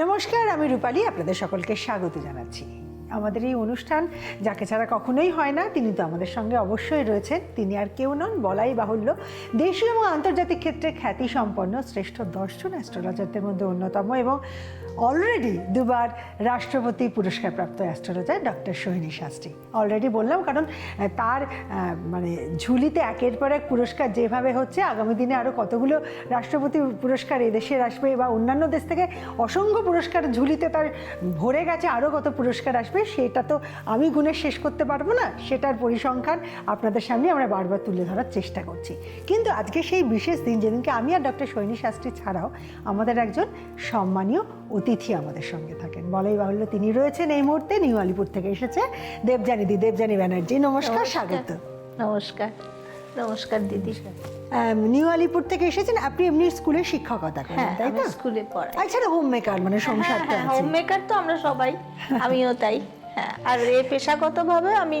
নমস্কার, আমি রূপালী, আপনাদের সকলকে স্বাগত জানাচ্ছি। আমাদের এই অনুষ্ঠান যাকে ছাড়া কখনোই হয় না, তিনি তো আমাদের সঙ্গে অবশ্যই রয়েছেন। তিনি আর কেউ নন, বলাই বাহুল্য। দেশীয় এবং আন্তর্জাতিক ক্ষেত্রে খ্যাতি সম্পন্ন শ্রেষ্ঠ দর্শন অ্যাস্ট্রোলজারদের মধ্যে অন্যতম এবং অলরেডি দুবার রাষ্ট্রপতি পুরস্কারপ্রাপ্ত astrologer doctor Sohini Shastri. Already বললাম, কারণ তার মানে ঝুলিতে একের পর এক পুরস্কার যেভাবে হচ্ছে, আগামী দিনে আরও কতগুলো রাষ্ট্রপতি পুরস্কার এদেশের আসবে বা অন্যান্য দেশ থেকে অসংখ্য পুরস্কার ঝুলিতে তার ভরে গেছে আরও কত পুরস্কার আসবে, সেটা তো আমি গুণে শেষ করতে পারব না। সেটার পরিসংখ্যান আপনাদের সামনে আমরা বারবার তুলে ধরার চেষ্টা করছি। কিন্তু আজকে সেই বিশেষ দিন, যেদিনকে আমি আর ডক্টর সৈনী শাস্ত্রী ছাড়াও আমাদের একজন সম্মানীয় অতিথি আমাদের সঙ্গে থাকেন। বলাই বাহুল্য তিনি রয়েছেন এই মুহূর্তে নিউ আলিপুর থেকে এসেছে দেবজানিদি দেবজানি ব্যানার্জি। নমস্কার স্বাগত। নমস্কার। নমস্কার দিদি। নিউ আলিপুর থেকে এসেছেন। আপনি এমনি স্কুলে শিক্ষকতা করেন হ্যাঁ তাই তো? স্কুলে পড়াই। আচ্ছা হোম মেকার মানে সংসার হ্যাঁ আছে। হোম মেকার তো আমরা সবাই আমিও তাই। হ্যাঁ আর এ পেশাগতভাবে আমি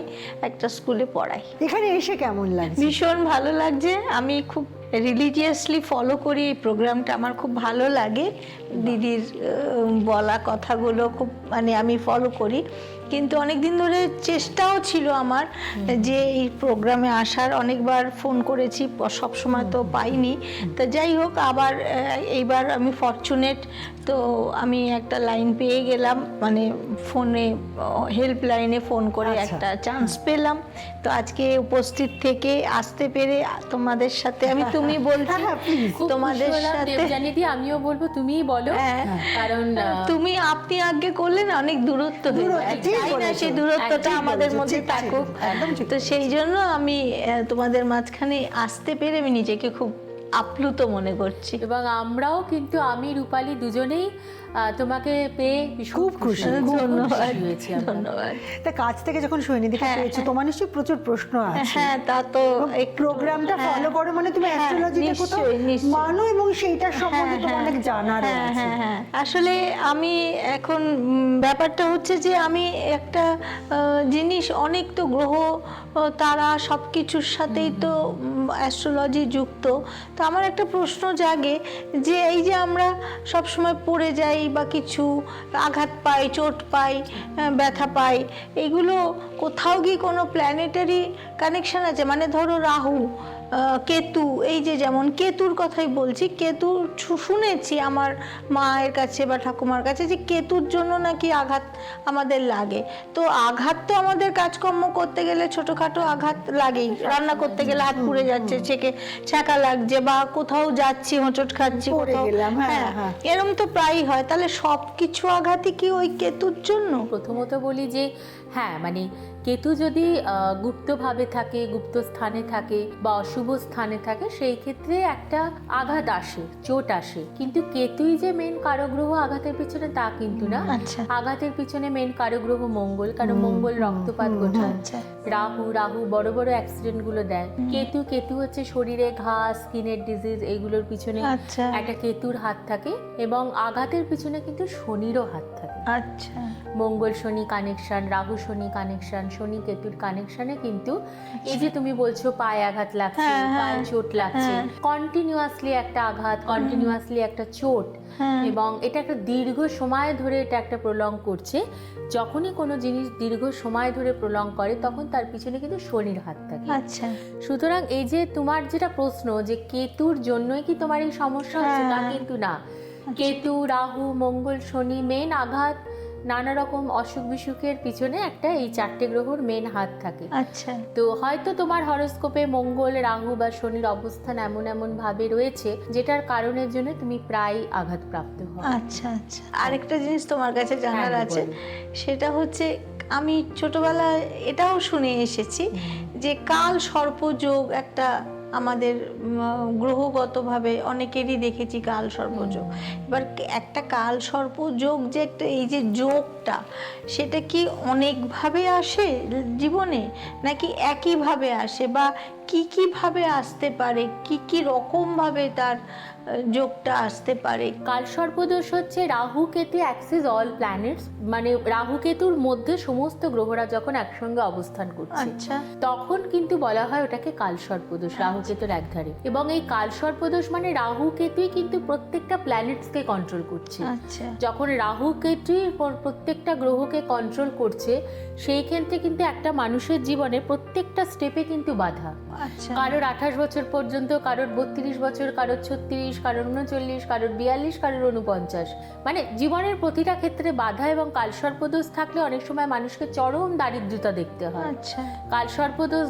একটা স্কুলে পড়াই। এখানে এসে কেমন লাগছে? ভীষণ ভালো লাগছে। আমি খুব রিলিজিয়াসলি ফলো করি এই প্রোগ্রামটা আমার খুব ভালো লাগে। দিদির বলা কথাগুলো খুব মানে আমি ফলো করি। কিন্তু অনেক দিন ধরে চেষ্টাও ছিল আমার যে এই প্রোগ্রামে আসার। অনেকবার ফোন করেছি সব সময় তো পাইনি। তো যাই হোক আবার এইবার আমি ফরচুনেট তো আমি একটা লাইন পেয়ে গেলাম। মানে ফোনে হেল্প লাইনে ফোন করে আচ্ছা। একটা চান্স পেলাম। তো আজকে উপস্থিত থেকে আসতে পেরে তোমাদের সাথে আমি তুমি বলছি হ্যাঁ, তোমাদের সাথে আমিও বলব তুমিই বলো। হ্যাঁ। কারণ তুমি আপনি আগে করলেন অনেক দূরত্ব হয়ে চাই না? সেই দূরত্বটা আমাদের মধ্যে থাকুক। তো সেই জন্য আমি আহ, তোমাদের মাঝখানে আসতে পেরে আমি নিজেকে খুব আপ্লুত মনে করছি। এবং আমরাও কিন্তু আমি রূপালী দুজনেই তোমাকে পেয়ে খুব খুশি। ধন্যবাদ তা কাছ থেকে যখন সৈনিধিকে হ্যাঁ, পেয়েছ হ্যাঁ। তোমার নিশ্চয়ই প্রচুর প্রশ্ন আছে হ্যাঁ তা তো একটু- প্রোগ্রামটা হ্যাঁ। ফলো করো মানে তুমি হ্যাঁ, কোথাও নিশ্চয়ই, নিশ্চয়ই। মানো এবং সেইটার সম্বন্ধে হ্যাঁ, তোমার অনেক হ্যাঁ। জানা হ্যাঁ, হ্যাঁ, হ্যাঁ। আসলে আমি এখন ব্যাপারটা হচ্ছে যে আমি একটা জিনিস অনেক তো গ্রহ তারা সব কিছুর সাথেই তো অ্যাস্ট্রোলজি যুক্ত তো আমার একটা প্রশ্ন জাগে যে এই যে আমরা সব সময় পড়ে যাই বা কিছু আঘাত পাই চোট পাই ব্যথা পাই এগুলো কোথাও গিয়ে কোনো প্ল্যানেটারি কানেকশন আছে? মানে ধরো রাহু কেতু এই যে যেমন কেতুর কথাই বলছি কেতু শুনেছি আমার মায়ের কাছে বা ঠাকুমার কাছে যে কেতুর জন্য নাকি আঘাত আমাদের লাগে। তো আঘাত তো আমাদের কাজকর্ম করতে গেলে ছোটোখাটো আঘাত লাগেই। রান্না করতে গেলে হাত পুড়ে যাচ্ছে ছেকে ছ্যাঁকা লাগছে বা কোথাও যাচ্ছি হোঁচট খাচ্ছি কোথাও। গেলাম, হ্যাঁ, হ্যাঁ হ্যাঁ। এরম তো প্রায়ই হয়। তাহলে সব কিছু আঘাতই কি ওই কেতুর জন্য? প্রথমত বলি যে হ্যাঁ মানে কেতু যদি আহ, গুপ্তভাবে থাকে গুপ্ত স্থানে থাকে বা অশুভ স্থানে থাকে সেই ক্ষেত্রে একটা আঘাত আসে চোট আসে। কিন্তু কেতুই যে মেন কারগ্রহ আঘাতের পিছনে তা কিন্তু না। আচ্ছা। আঘাতের পিছনে মেন কারগ্রহ মঙ্গল কারণ মঙ্গল রক্তপাত ঘটায়। আচ্ছা। রাহু রাহু বড় বড় অ্যাক্সিডেন্টগুলো দেয়। কেতু কেতু হচ্ছে শরীরে ঘা স্কিনের ডিজিজ এগুলোর পিছনে আচ্ছা। একটা কেতুর হাত থাকে এবং আঘাতের পিছনে কিন্তু শনিরও হাত থাকে। আচ্ছা। মঙ্গল শনি কানেকশন রাহু শনি কানেকশন শনি কেতুর কানেকশনে কিন্তু এই যে তুমি বলছো পায়ে আঘাত লাগছে হ্যাঁ, হ্যাঁ, পায়ে চোট লাগছে হ্যাঁ। কন্টিনিউয়াসলি একটা আঘাত কন্টিনিউয়াসলি একটা চোট হ্যাঁ। এবং এটা একটা দীর্ঘ সময় ধরে এটা একটা প্রলং করছে। যখনই কোনো জিনিস দীর্ঘ সময় ধরে প্রলং করে তখন তার পিছনে কিন্তু শনির হাত থাকে। আচ্ছা। সুতরাং এই যে তোমার যেটা প্রশ্ন যে কেতুর জন্যই কি তোমার এই সমস্যা হচ্ছে তা হ্যাঁ। কিন্তু না। কেতু রাহু মঙ্গল শনি মেন আঘাত নানা রকম অসুখ বিসুখের পিছনে একটা এই চারটে গ্রহর মেন হাত থাকে। আচ্ছা। তো হয়তো তোমার হরোস্কোপে মঙ্গল রাহু বা শনির অবস্থান এমন এমন ভাবে রয়েছে যেটার কারণের জন্য তুমি প্রায় আঘাতপ্রাপ্ত হও। আচ্ছা আচ্ছা। আরেকটা জিনিস তোমার কাছে জানার হ্যাঁ, আছে সেটা হচ্ছে আমি ছোটবেলায় এটাও শুনে এসেছি যে কাল সর্পযোগ একটা আমাদের গ্রহগতভাবে অনেকেরই দেখেছি কাল সর্পযোগ। এবার একটা কাল সর্পযোগ যে একটা এই যে যোগটা সেটা কি অনেকভাবে আসে জীবনে? নাকি একইভাবে আসে? বা কি কি ভাবে আসতে পারে? কি কি রকম ভাবে তার যোগটা আসতে পারে? কাল সর্পদোষ হচ্ছে Rahu Ketu axis all planets. মানে রাহু কেতুর মধ্যে সমস্ত গ্রহরা যখন একসঙ্গে অবস্থান করছে আচ্ছা। তখন কিন্তু বলা হয় ওটাকে কাল সর্পদোষ রাহু কেতুর একধারে এবং এই কাল সর্পদোষ মানে রাহু কেতুই কিন্তু প্রত্যেকটা প্ল্যানেটসকে কন্ট্রোল করছে। আচ্ছা। যখন রাহু কেতুই প্রত্যেকটা গ্রহকে কন্ট্রোল করছে সেই ক্ষেত্রে কিন্তু একটা মানুষের জীবনে প্রত্যেকটা স্টেপে কিন্তু বাধা। আচ্ছা কারোর আঠাশ বছর পর্যন্ত কারোর বত্রিশ বছর কারোর ছত্রিশ কারোর উনচল্লিশ কারোর বিয়াল্লিশ কারোর উনপঞ্চাশ মানে জীবনের প্রতিটা ক্ষেত্রে বাধা এবং কালসর্পদোষ থাকলে অনেক সময় মানুষকে চরম দারিদ্রতা দেখতে হয়। আচ্ছা। কালসর্পদোষ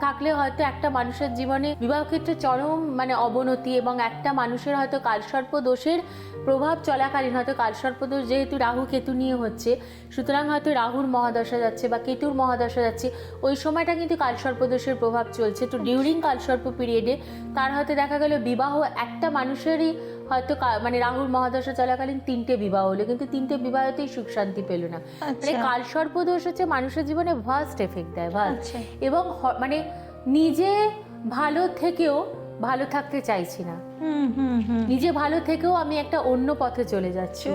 থাকলে হয়তো একটা মানুষের জীবনে বিবাহ ক্ষেত্রে চরম মানে অবনতি এবং একটা মানুষের হয়তো কালসর্পদোষের প্রভাব চলাকালীন হয়তো কালসর্পদোষ যেহেতু রাহু কেতু নিয়ে হচ্ছে সুতরাং হয়তো রাহুর মহাদশা যাচ্ছে বা কেতুর মহাদশা যাচ্ছে ওই সময়টা কিন্তু কালসর্পদোষের প্রভাব চলছে। তো ডিউরিং কালসর্প পিরিয়ডে তার হয়তো দেখা গেল বিবাহ একটা মানুষেরই হয়তো মানে রাহুর মহাদশা চলাকালীন তিনটে বিবাহ হলো কিন্তু তিনটে বিবাহতেই সুখ শান্তি পেল না। মানে আচ্ছা কালসর্পদোষ হচ্ছে মানুষের জীবনে ভাস্ট এফেক্ট দেয় ভাস্ট আচ্ছা। এবং মানে নিজে ভালো থেকেও ভালো থাকতে চাইছি না। নিজে ভালো থেকেও আমি একটা অন্য পথে চলে যাচ্ছি।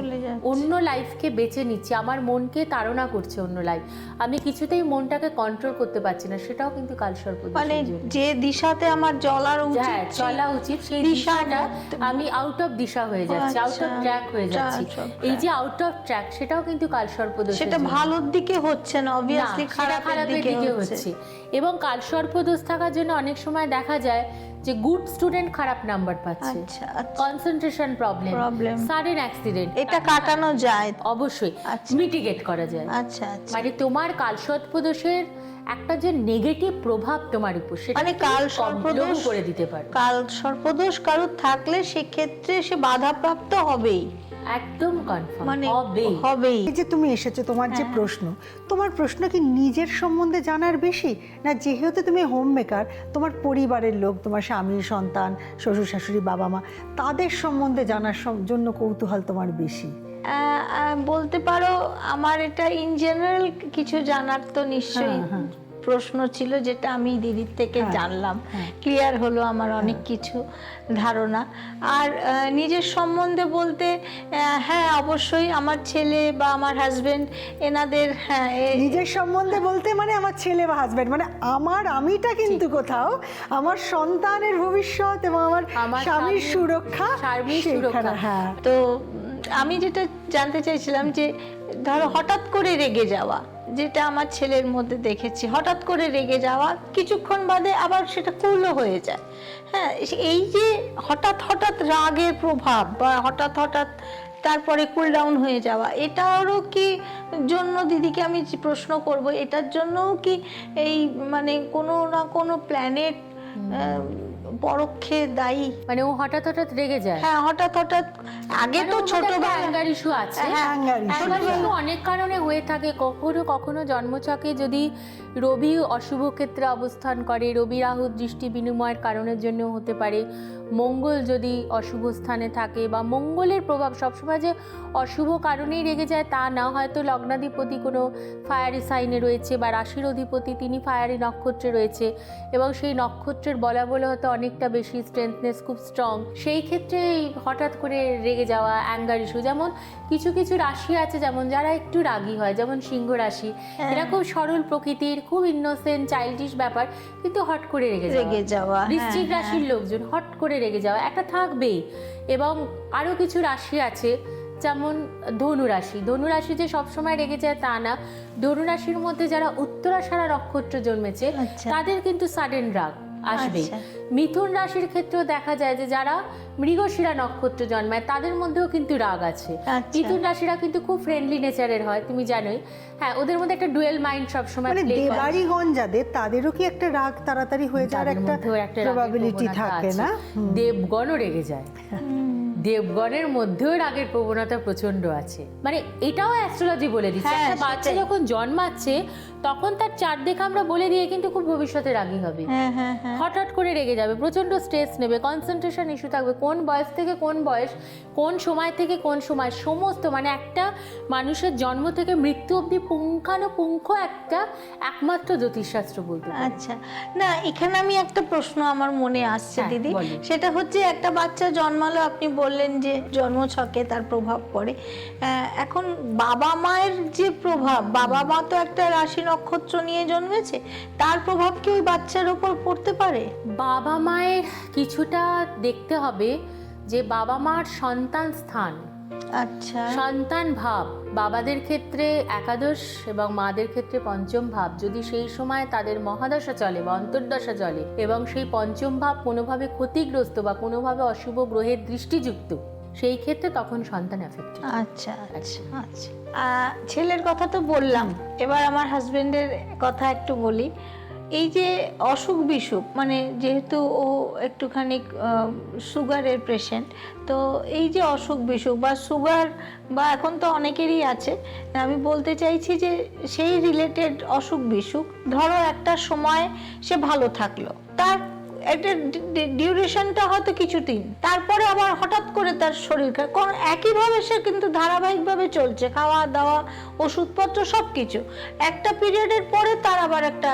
অন্য লাইফকে বেছে নিচ্ছি। আমার মনকে তাড়না করছে অন্য লাইফ আমি কিছুতেই মনটাকে কন্ট্রোল করতে পারছি না সেটাও কিন্তু কালসর্প মানে যে দিশাতে আমার চলার উচিত হ্যাঁ চলা উচিত সেই দিশাটা আমি আউট অফ দিশা হয়ে যাচ্ছি আউট অফ ট্র্যাক হয়ে যাচ্ছি। এই যে আউট অফ ট্র্যাক সেটাও কিন্তু কালসর্প দোষের সেটা ভালোর দিকে হচ্ছে না অবভিয়াসলি খারাপের দিকে হচ্ছে। এবং কালসর্প দোষ থাকার জন্য অনেক সময় দেখা যায় যে গুড স্টুডেন্ট খারাপ নাম্বার পাচ্ছে। আচ্ছা আচ্ছা। Concentration problem problem sudden accident এটা কাটানো যায়। অবশ্যই আচ্ছা। মিটিগেট করা যায়। আচ্ছা আচ্ছা। মানে তোমার কাল দোষের একটা যে নেগেটিভ প্রভাব তোমার উপর সেটা মানে কাল সর্পদোষ করে দিতে পারে। কাল সর্পদোষ কারোর থাকলে সেক্ষেত্রে সে বাধাপ্রাপ্ত হবেই। একদম কনফার্ম মানে হবেই। হবেই। এই যে তুমি এসেছ তোমার যে হ্যাঁ। প্রশ্ন তোমার প্রশ্ন কি নিজের সম্বন্ধে জানার বেশি? না যেহেতু তুমি হোম মেকার তোমার পরিবারের লোক তোমার স্বামী সন্তান শ্বশুর শাশুড়ি বাবা মা তাদের সম্বন্ধে জানার জন্য কৌতূহল তোমার বেশি? বলতে পারো আমার এটা ইন জেনারেল কিছু জানার তো নিশ্চয়ই। হ্যাঁ, হ্যাঁ। প্রশ্ন ছিল যেটা আমি দিদির থেকে হ্যাঁ, জানলাম। হ্যাঁ। ক্লিয়ার হলো আমার অনেক কিছু ধারণা। আর নিজের সম্বন্ধে বলতে হ্যাঁ অবশ্যই আমার ছেলে বা আমার হাজবেন্ড এনাদের হ্যাঁ নিজের সম্বন্ধে বলতে মানে আমার ছেলে বা হাজব্যান্ড মানে আমার আমিটা কিন্তু কোথাও আমার সন্তানের ভবিষ্যৎ এবং আমার স্বামীর- সুরক্ষা স্বামীর সুরক্ষা। হ্যাঁ। তো আমি যেটা জানতে চাইছিলাম যে ধরো হঠাৎ করে রেগে যাওয়া যেটা আমার ছেলের মধ্যে দেখেছি। হঠাৎ করে রেগে যাওয়া কিছুক্ষণ বাদে আবার সেটা কুলও হয়ে যায়। হ্যাঁ এই যে হঠাৎ হঠাৎ রাগের প্রভাব বা হঠাৎ হঠাৎ তারপরে কুল ডাউন হয়ে যাওয়া এটারও কি জন্য দিদিকে আমি প্রশ্ন করব এটার জন্যও কি এই মানে কোনো না কোনো প্ল্যানেট পরোক্ষে দায়ী। মানে ও হঠাৎ হঠাৎ রেগে যায়? হ্যাঁ হঠাৎ হঠাৎ আগে তো ছোটবেলা অ্যাঙ্গার ইস্যু আছে। হ্যাঁ, অনেক কারণে হয়ে থাকে। কখনো কখনো জন্মছকে যদি রবি অশুভ ক্ষেত্রে অবস্থান করে। রবি রাহু দৃষ্টি বিনিময়ের কারণের জন্য হতে পারে। মঙ্গল যদি অশুভ স্থানে থাকে বা মঙ্গলের প্রভাব সবসময় যে অশুভ কারণেই রেগে যায় তা না হয়তো লগ্নাধিপতি কোনো ফায়ারি সাইনে রয়েছে বা রাশির অধিপতি তিনি ফায়ারি নক্ষত্রে রয়েছে এবং সেই নক্ষত্রের বলা বলে হয়তো অনেকটা বেশি স্ট্রেংথনেস খুব স্ট্রং সেই ক্ষেত্রে হঠাৎ করে রেগে যাওয়া অ্যাঙ্গার ইস্যু যেমন কিছু কিছু রাশি আছে যেমন যারা একটু রাগী হয় যেমন সিংহ রাশি। হ্যাঁ। এরা খুব সরল প্রকৃতির খুব ইনোসেন্ট চাইল্ডিশ ব্যাপার কিন্তু হট করে রেগে রেগে যাওয়া হ্যাঁ, বৃশ্চিক হ্যাঁ। রাশির লোকজন হট করে রেগে যাওয়া একটা থাকবেই। এবং আরও কিছু রাশি আছে যেমন ধনুরাশি ধনুরাশি ধনু রাশি যে সবসময় রেগে যায় তা না। ধনুরাশির মধ্যে যারা উত্তরাষাঢ়া নক্ষত্র জন্মেছে আচ্ছা। তাদের কিন্তু সাডেন রাগ। আসবেই। আচ্ছা। মিথুন রাশির ক্ষেত্রেও দেখা যায় যে যারা মৃগশিরা নক্ষত্র জন্মায় তাদের মধ্যেও কিন্তু রাগ আছে। আচ্ছা। মিথুন রাশিরা কিন্তু খুব ফ্রেন্ডলি নেচারের হয় তুমি জানোই। হ্যাঁ ওদের মধ্যে একটা ডুয়েল মাইন্ড সবসময় মানে। দেবাড়িগণ যাদের তাদেরও কি একটা রাগ তাড়াতাড়ি হয়ে যাওয়ার একটা প্রবাবিলিটি থাকে না? দেবগণও রেগে যায়। দেবগণের মধ্যেও রাগের প্রবণতা প্রচণ্ড আছে। মানে এটাও অ্যাস্ট্রোলজি বলে দিচ্ছে। হ্যাঁ, বাচ্চা যখন জন্মাচ্ছে তখন তার চার চারদিকে আমরা বলে দিয়ে কিন্তু খুব ভবিষ্যতে রাগী হবে। হ্যাঁ হ্যাঁ হ্যাঁ। হঠাৎ করে রেগে যাবে প্রচণ্ড স্ট্রেস নেবে কনসেন্ট্রেশন ইস্যু থাকবে কোন বয়স থেকে কোন বয়স কোন সময় থেকে কোন সময় সমস্ত মানে একটা মানুষের জন্ম থেকে মৃত্যু অবধি পুঙ্খানুপুঙ্খ একটা একমাত্র জ্যোতিষশাস্ত্র বলতে আচ্ছা না এখানে আমি একটা প্রশ্ন আমার মনে আসছে দিদি। সেটা হচ্ছে একটা বাচ্চা জন্মালো আপনি বললেন যে জন্ম ছকে তার প্রভাব পড়ে। এখন বাবা মায়ের যে প্রভাব বাবা মা তো একটা রাশি নক্ষত্র নিয়ে জন্মেছে তার প্রভাব কি ওই বাচ্চার উপর পড়তে পারে? বাবা মায়ের কিছুটা দেখতে হবে যে বাবা মার সন্তান স্থান। আচ্ছা। সন্তান ভাব বাবাদের ক্ষেত্রে একাদশ এবং মাদের ক্ষেত্রে পঞ্চম ভাব। যদি সেই সময় তাদের মহাদশা চলে বা অন্তর্দশা চলে এবং সেই পঞ্চম ভাব কোনোভাবে ক্ষতিগ্রস্ত বা কোনোভাবে অশুভ গ্রহের দৃষ্টিযুক্ত সেই ক্ষেত্রে তখন সন্তান এফেক্টেড আচ্ছা আচ্ছা আচ্ছা। ছেলের কথা তো বললাম। এবার আমার হাজবেন্ডের কথা একটু বলি। এই যে অসুখ বিসুখ মানে যেহেতু ও একটুখানি সুগারের পেশেন্ট তো এই যে অসুখ বিসুখ বা সুগার বা এখন তো অনেকেরই আছে আমি বলতে চাইছি যে সেই রিলেটেড অসুখ বিসুখ ধরো একটা সময় সে ভালো থাকল। তার একটা ডিউরেশনটা হয়তো কিছু দিন তারপরে আবার হঠাৎ করে তার শরীর কারণ একইভাবে সে কিন্তু ধারাবাহিকভাবে চলছে। খাওয়া দাওয়া ওষুধপত্র সব কিছু একটা পিরিয়ডের পরে তার আবার একটা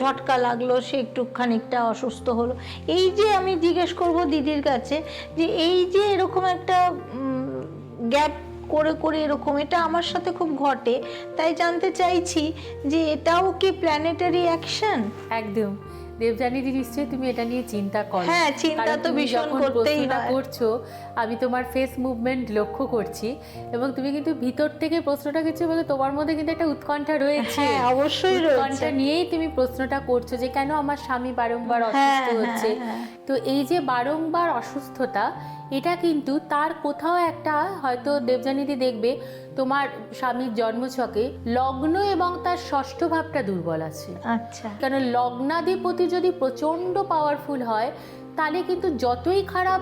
ঝটকা লাগল, সে একটু খানিকটা অসুস্থ হলো। এই যে আমি জিজ্ঞেস করব দিদির কাছে যে এই যে এরকম একটা গ্যাপ করে করে এরকম, এটা আমার সাথে খুব ঘটে। তাই জানতে চাইছি যে এটাও কি প্ল্যানেটারি অ্যাকশন একদম। দেবজানীদি নিশ্চয়ই তুমি এটা নিয়ে চিন্তা করো। হ্যাঁ, চিন্তা তো ভীষণ করতেই করছ আমি তোমার ফেস মুভমেন্ট লক্ষ্য করছি এবং তুমি কিন্তু ভিতর থেকে প্রশ্নটা কিছু বলে তোমার মধ্যে কিন্তু একটা উৎকণ্ঠা রয়েছে। হ্যাঁ অবশ্যই রয়েছে। উৎকণ্ঠা নিয়েই তুমি প্রশ্নটা করছ যে কেন আমার স্বামী বারংবার হ্যাঁ, অসুস্থ হ্যাঁ, হচ্ছে? হ্যাঁ। তো এই যে বারংবার অসুস্থতা এটা কিন্তু তার কোথাও একটা হয়তো দেবজানীদি দেখবে তোমার স্বামীর জন্মছকে লগ্ন এবং তার ষষ্ঠ ভাবটা দুর্বল আছে। আচ্ছা। কেন লগ্নাধিপতি যদি প্রচণ্ড পাওয়ারফুল হয় তাহলে কিন্তু যতই খারাপ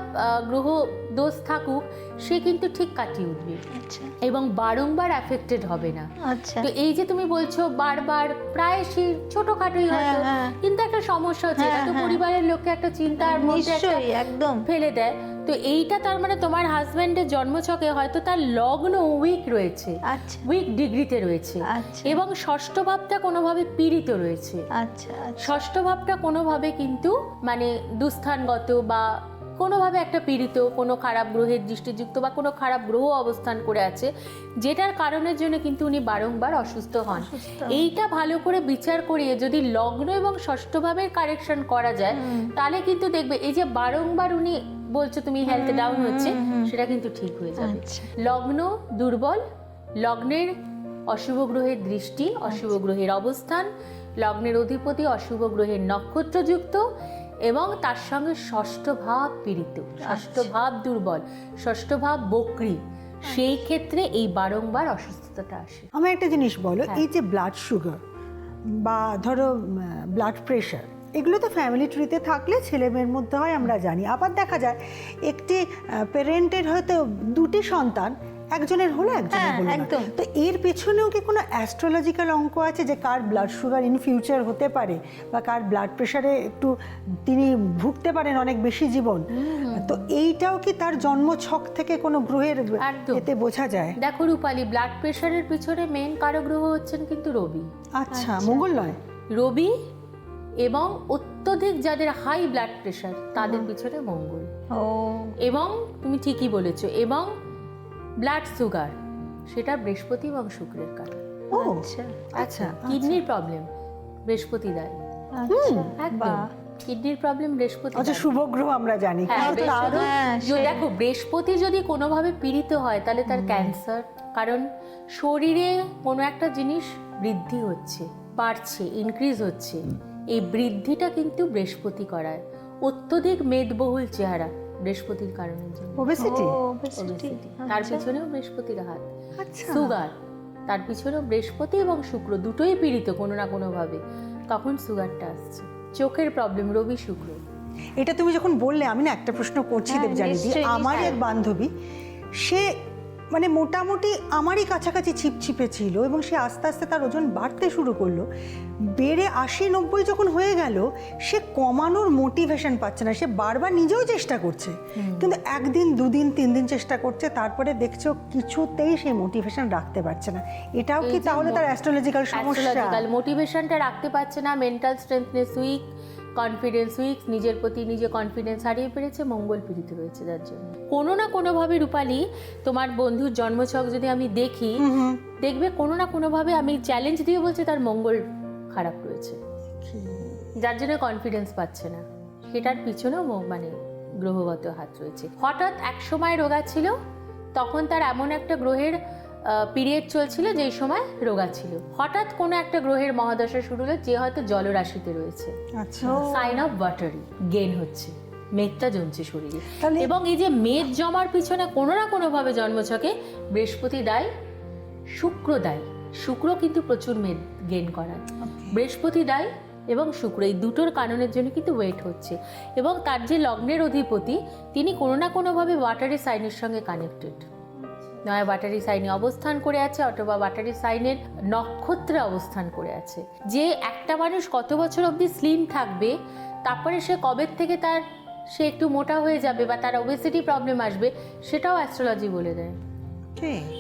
গ্রহ দোষ থাকুক সে কিন্তু ঠিক কাটিয়ে উঠবে। আচ্ছা। এবং বারংবার অ্যাফেক্টেড হবে না। আচ্ছা। তো এই যে তুমি বলছো বারবার প্রায় সেই ছোটখাটোই হ্যাঁ, হয়তো হ্যাঁ। কিন্তু একটা সমস্যা হচ্ছে এটা হ্যাঁ, তো। পরিবারের লোককে একটা চিন্তার মধ্যে একদম। ফেলে দেয়। তো এইটা তার মানে তোমার হাজবেন্ডের জন্মছকে হয়তো তার লগ্ন উইক রয়েছে। আচ্ছা। উইক ডিগ্রিতে রয়েছে। আচ্ছা। এবং ষষ্ঠ ভাবটা কোনোভাবে পীড়িত রয়েছে। আচ্ছা আচ্ছা। ষষ্ঠ ভাবটা কোনোভাবে কিন্তু মানে দুস্থানগত বা কোনোভাবে একটা পীড়িত কোনো খারাপ গ্রহের দৃষ্টিযুক্ত বা কোনো খারাপ গ্রহ অবস্থান করে আছে যেটার কারণের জন্য কিন্তু উনি বারংবার অসুস্থ হন। এইটা ভালো করে বিচার করিয়ে যদি লগ্ন এবং ষষ্ঠ ভাবের কারেকশন করা যায় তাহলে কিন্তু দেখবে এই যে বারংবার উনি বলছো তুমি হেলথ ডাউন হচ্ছে সেটা কিন্তু ঠিক হয়ে যাবে। আচ্ছা। লগ্ন দুর্বল লগ্নের অশুভ গ্রহের দৃষ্টি অশুভ আচ্ছা। গ্রহের অবস্থান লগ্নের অধিপতি অশুভ গ্রহের নক্ষত্রযুক্ত এবং তার সঙ্গে ষষ্ঠ ভাব পীড়িত। ষষ্ঠ আচ্ছা। ভাব দুর্বল ষষ্ঠ ভাব বক্রি। সেই ক্ষেত্রে এই বারংবার অসুস্থতাটা আসে। আমার একটা জিনিস বলো হ্যাঁ। এই যে ব্লাড সুগার বা ধরো ব্লাড প্রেশার এগুলো তো ফ্যামিলি ট্রিতে থাকলে ছেলে মেয়ের মধ্যে হয় আমরা জানি। আবার দেখা যায় একটি প্যারেন্টের হয়তো দুটি সন্তান একজনের হলো একজনের হ্যাঁ, হলো একদম। তো এর পেছনেও কি কোনো অ্যাস্ট্রোলজিক্যাল অঙ্ক আছে যে কার ব্লাড সুগার ইন ফিউচার হতে পারে? বা কার ব্লাড প্রেশারে একটু তিনি ভুগতে পারেন অনেক বেশি জীবন? তো এইটাও কি তার জন্ম ছক থেকে কোনো গ্রহের এতে বোঝা যায়? দেখো রূপালি ব্লাড প্রেশারের পিছনে মেন কারও গ্রহ হচ্ছেন কিন্তু রবি। আচ্ছা। মঙ্গল নয়? রবি এবং অত্যধিক যাদের হাই ব্লাড প্রেশার তাদের পিছনে মঙ্গল। এবং তুমি ঠিকই বলেছ এবং ব্লাড সুগার সেটা বৃহস্পতি এবং শুক্রের কারণ। আচ্ছা আচ্ছা কিডনির প্রবলেম বৃহস্পতি দেয় আচ্ছা একদম। কিডনির প্রবলেম বৃহস্পতি আচ্ছা দেয়। শুভ গ্রহ আমরা জানি। হ্যাঁ, বৃহস্পতি- হ্যাঁ, দেখো বৃহস্পতি যদি কোনোভাবে পীড়িত হয় তাহলে তার ক্যান্সার কারণ শরীরে কোনো একটা জিনিস বৃদ্ধি হচ্ছে বাড়ছে ইনক্রিজ হচ্ছে। এই বৃদ্ধিটা কিন্তু বৃহস্পতি করায়। অত্যধিক মেদবহুল চেহারা বৃহস্পতির কারণের জন্য। Obesity obesity। Obesity। তার আচ্ছা। পিছনেও বৃহস্পতির হাত। আচ্ছা। সুগার তার পিছনেও বৃহস্পতি এবং শুক্র দুটোই পীড়িত কোনো না কোনোভাবে। তখন সুগারটা আসছে। চোখের প্রবলেম রবি শুক্র। এটা তুমি যখন বললে আমি না একটা প্রশ্ন করছি হ্যাঁ, দেবজানি দি আমার এক বান্ধবী সে মানে মোটামুটি আমারই কাছাকাছি ছিপছিপে ছিল এবং সে আস্তে আস্তে তার ওজন বাড়তে শুরু করল। বেড়ে আশি নব্বই যখন হয়ে গেল সে কমানোর মোটিভেশন পাচ্ছে না। সে বারবার নিজেও চেষ্টা করছে। কিন্তু একদিন দুদিন তিন দিন চেষ্টা করছে তারপরে দেখছ কিছুতেই সেই মোটিভেশন রাখতে পারছে না। এটাও কি তাহলে তার অ্যাস্ট্রোলজিক্যাল সমস্যা? মোটিভেশনটা রাখতে পারছে না mental strengthness weak confidence weak নিজের প্রতি নিজে কনফিডেন্স হারিয়ে ফেলেছে মঙ্গল পীড়িত হয়েছে যার জন্য। কোনো না কোনোভাবে রূপালী তোমার বন্ধুর জন্মছক যদি আমি দেখি দেখবে কোনো না কোনোভাবে আমি চ্যালেঞ্জ দিয়ে বলছি তার মঙ্গল খারাপ রয়েছে। যার জন্য কনফিডেন্স পাচ্ছে না। সেটার পিছনেও মানে গ্রহগত হাত রয়েছে। হঠাৎ এক সময় রোগা ছিল তখন তার এমন একটা গ্রহের পিরিয়ড চলছিল যেই সময় রোগা ছিল। হঠাৎ কোনো একটা গ্রহের মহাদশা শুরু হলো যে হয়তো জলরাশিতে রয়েছে। আচ্ছা। সাইন অফ ওয়াটারি গেন হচ্ছে। মেদটা জমছে শরীরে। এবং এই যে মেদ জমার পিছনে কোনো না কোনোভাবে জন্মছকে বৃহস্পতি দায় শুক্র দায় শুক্র কিন্তু প্রচুর মেদ গেন করায়। বৃহস্পতি দায় এবং শুক্র এই দুটোর কারণের জন্য কিন্তু ওয়েট হচ্ছে। এবং তার যে লগ্নের অধিপতি তিনি কোনো না কোনোভাবে ওয়াটারি সাইনের সঙ্গে কানেক্টেড নয় বাটারি সাইনে অবস্থান করে আছে অথবা বাটারি সাইনের নক্ষত্রে অবস্থান করে আছে। যে একটা মানুষ কত বছর অবধি স্লিম থাকবে তারপরে সে কবে থেকে তার সে একটু মোটা হয়ে যাবে বা তার ওবেসিটি প্রবলেম আসবে সেটাও অ্যাস্ট্রোলজি বলে দেয়।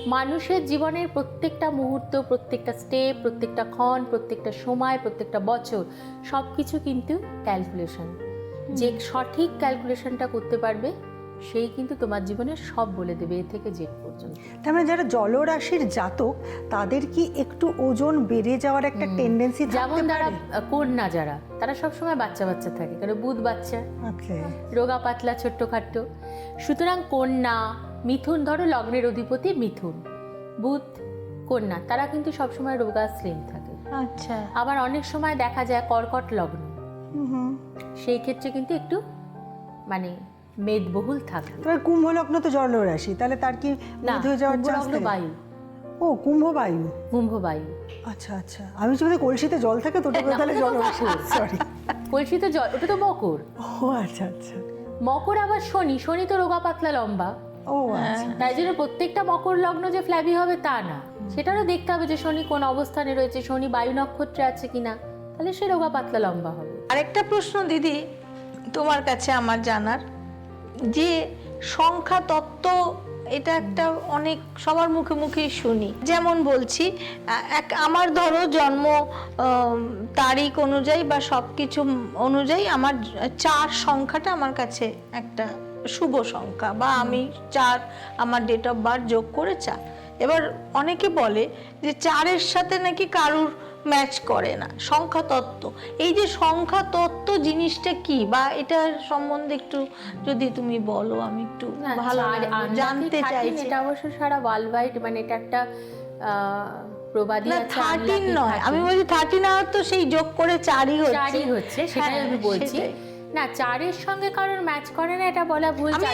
মানুষের জীবনের প্রত্যেকটা মুহূর্ত প্রত্যেকটা স্টেপ প্রত্যেকটা ক্ষণ প্রত্যেকটা সময় প্রত্যেকটা বছর সব কিছু কিন্তু ক্যালকুলেশন যে সঠিক ক্যালকুলেশনটা করতে পারবে সেই কিন্তু তোমার জীবনে সব বলে দেবে এ থেকে জেড পর্যন্ত। তার মানে যারা জলরাশির জাতক তাদের কি একটু ওজন বেড়ে যাওয়ার একটা টেন্ডেন্সি যেমন যারা কন্যা যারা তারা সবসময় বাচ্চা বাচ্চা থাকে কারণ বুধ বাচ্চা। রোগা পাতলা ছোট্টখাট্ট। সুতরাং কন্যা মিথুন ধরো লগ্নের অধিপতি মিথুন। বুধ কন্যা তারা কিন্তু সবসময় রোগা স্লিম থাকে। আচ্ছা। আবার অনেক সময় দেখা যায় কর্কট লগ্ন। সেই ক্ষেত্রে কিন্তু একটু মানে মেদবহুল থাকবে। তবে কুম্ভ লগ্ন তো জলরাশি তাহলে তার কি না হয়ে কুম্ভ চান্স লগ্ন বায়ু। ও কুম্ভ বায়ু? কুম্ভ বায়ু। আচ্ছা আচ্ছা। আমি যদি কলসিতে জল থাকে তো ওটা তাহলে মকর। সরি কলসিতে জল ওটা তো মকর। ও আচ্ছা আচ্ছা। মকর আবার শনি শনি তো রোগা পাতলা লম্বা। ও আচ্ছা। তাই জন্য প্রত্যেকটা মকর লগ্ন যে ফ্ল্যাবি হবে তা না। সেটারও দেখতে হবে যে শনি কোন অবস্থানে রয়েছে শনি বায়ু নক্ষত্রে আছে কিনা। তাহলে সে রোগা পাতলা লম্বা হবে। আরেকটা প্রশ্ন দিদি তোমার কাছে আমার জানার। যে সংখ্যা তত্ত্ব এটা একটা অনেক সবার মুখে মুখেই শুনি। যেমন বলছি এক আমার ধরো জন্ম তারিখ অনুযায়ী বা সব কিছু অনুযায়ী আমার চার সংখ্যাটা আমার কাছে একটা শুভ সংখ্যা বা আমি চার আমার ডেট অফ বার্থ যোগ করে চার। এবার অনেকে বলে যে চারের সাথে নাকি কারুর ম্যাচ করে না সংখ্যা তত্ত্ব এই যে সংখ্যা তত্ত্ব জিনিসটা কি? বা এটার সম্বন্ধে একটু যদি তুমি বলো আমি একটু ভালো লাগবে, unlucky জানতে 13 চাইছি। এটা অবশ্য সারা ওয়ার্ল্ড ওয়াইড মানে এটা একটা প্রবাদী না থার্টিন নয়। আমি বলছি থার্টিন আওয়ার তো সেই যোগ করে চারই হচ্ছে চারই হচ্ছে। সেটাই হ্যাঁ, আমি বলছি না চারের সঙ্গে কারোর ম্যাচ করে না এটা বলা ভুল। হয়।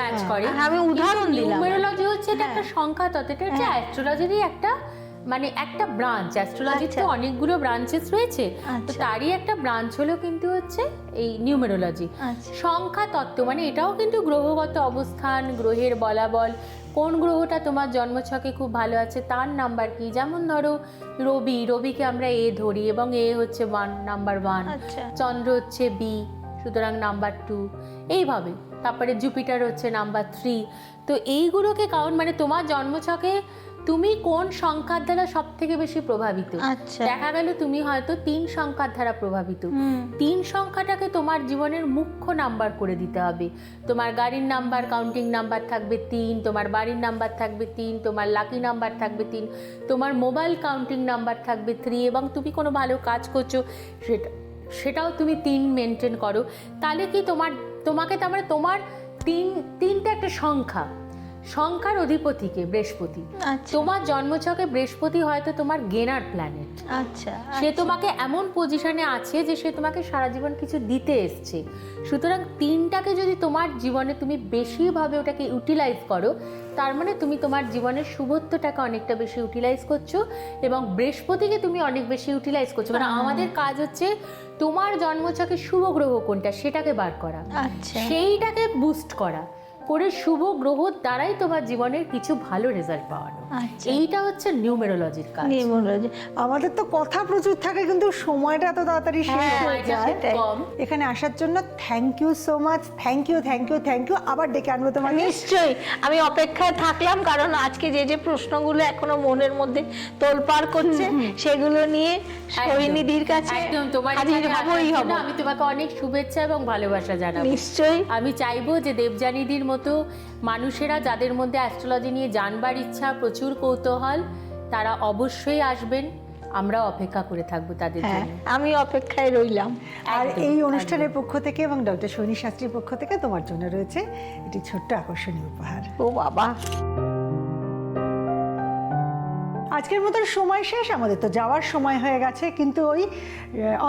ম্যাচ করে। হ্যাঁ, আমি উদাহরণ দিলাম। নিউমেরোলজি হচ্ছে এটা একটা হ্যাঁ। সংখ্যা তত্ত্ব এটা হচ্ছে হ্যাঁ। অ্যাস্ট্রোলজিরই একটা মানে একটা ব্রাঞ্চ অ্যাস্ট্রোলজির তো আচ্ছা। অনেকগুলো ব্রাঞ্চেস রয়েছে। তো আচ্ছা। তারই একটা ব্রাঞ্চ হলো কিন্তু হচ্ছে এই নিউমেরোলজি আচ্ছা। সংখ্যা তত্ত্ব মানে এটাও কিন্তু গ্রহগত অবস্থান গ্রহের বলাবল। কোন গ্রহটা তোমার জন্মছকে খুব ভালো আছে তার নাম্বার কি? যেমন ধরো রবি রবিকে আমরা এ ধরি এবং এ হচ্ছে ওয়ান নাম্বার ওয়ান আচ্ছা। চন্দ্র হচ্ছে বি সুতরাং নাম্বার টু এইভাবে। তারপরে জুপিটার হচ্ছে নাম্বার থ্রি তো এইগুলোকে কারণ মানে তোমার জন্মছকে তুমি কোন সংখ্যার দ্বারা সব থেকে বেশি প্রভাবিত? আচ্ছা। দেখা গেল তুমি হয়তো তিন সংখ্যার দ্বারা প্রভাবিত। তিন সংখ্যাটাকে তোমার জীবনের মুখ্য নাম্বার করে দিতে হবে। তোমার গাড়ির নাম্বার কাউন্টিং নাম্বার থাকবে তিন তোমার বাড়ির নাম্বার থাকবে তিন তোমার লাকি নাম্বার থাকবে তিন তোমার মোবাইল কাউন্টিং নাম্বার থাকবে থ্রি এবং তুমি কোনো ভালো কাজ করছ সেটা সেটাও তুমি তিন মেনটেন করো। তাহলে কি তোমার তোমাকে তার মানে তোমার তিন তিনটা একটা সংখ্যা সংখ্যার অধিপতিকে বৃহস্পতি। আচ্ছা। তোমার জন্মছকে বৃহস্পতি হয়তো তোমার গেনার প্ল্যানেট আচ্ছা সে তোমাকে এমন পজিশনে আছে যে সে তোমাকে সারা জীবন কিছু দিতে এসছে। সুতরাং তিনটাকে যদি তোমার জীবনে তুমি বেশিভাবে ওটাকে ইউটিলাইজ করো তার মানে তুমি তোমার জীবনের শুভত্বটাকে অনেকটা বেশি ইউটিলাইজ করছ এবং বৃহস্পতিকে তুমি অনেক বেশি ইউটিলাইজ করছ। কারণ আমাদের কাজ হচ্ছে তোমার জন্মছকে শুভ গ্রহ কোনটা সেটাকে বার করা। আচ্ছা। সেইটাকে বুস্ট করা। করে শুভ গ্রহর দ্বারাই তোমার জীবনের কিছু ভালো রেজাল্ট পাওয়ানো আচ্ছা। এইটা হচ্ছে নিউমেরোলজির কাজ। নিউমোলজি আমাদের তো কথা প্রচুর থাকে কিন্তু সময়টা এত তাড়াতাড়ি শেষ হ্যাঁ, হয়ে যায়। এখানে আসার জন্য thank you so much thank you thank you thank you আবার ডেকে আনব তোমার নিশ্চয়ই। আমি অপেক্ষায় থাকলাম কারণ আজকে যে যে প্রশ্নগুলো এখনও মনের মধ্যে তোলপাড় করছে সেগুলো নিয়ে সৈনিধির কাছে একদম। তোমার হবই হব। আমি তোমাকে অনেক শুভেচ্ছা এবং ভালোবাসা জানাব। নিশ্চয়ই। আমি চাইব যে দেবযানীদির মতো মানুষেরা যাদের মধ্যে অ্যাস্ট্রোলজি নিয়ে জানবার ইচ্ছা প্রচুর কৌতূহল তারা অবশ্যই আসবেন। আমরা অপেক্ষা করে থাকব তাদের হ্যাঁ জন্য। আমি অপেক্ষায় রইলাম। আর এই অনুষ্ঠানের পক্ষ থেকে এবং ডক্টর শনি শাস্ত্রীর পক্ষ থেকে তোমার জন্য রয়েছে একটি ছোট্ট আকর্ষণীয় উপহার। ও বাবা। আজকের মতন সময় শেষ। আমাদের তো যাওয়ার সময় হয়ে গেছে, কিন্তু ওই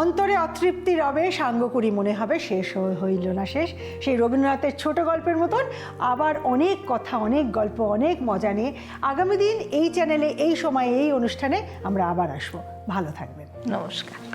অন্তরে অতৃপ্তি রবে সাঙ্গকুড়ি মনে হবে, শেষ হইল না শেষ। সেই রবীন্দ্রনাথের ছোট গল্পের মতন আবার অনেক কথা, অনেক গল্প, অনেক মজা নিয়ে আগামী দিন এই চ্যানেলে এই সময়ে, এই অনুষ্ঠানে আমরা আবার আসব। ভালো থাকবেন। নমস্কার।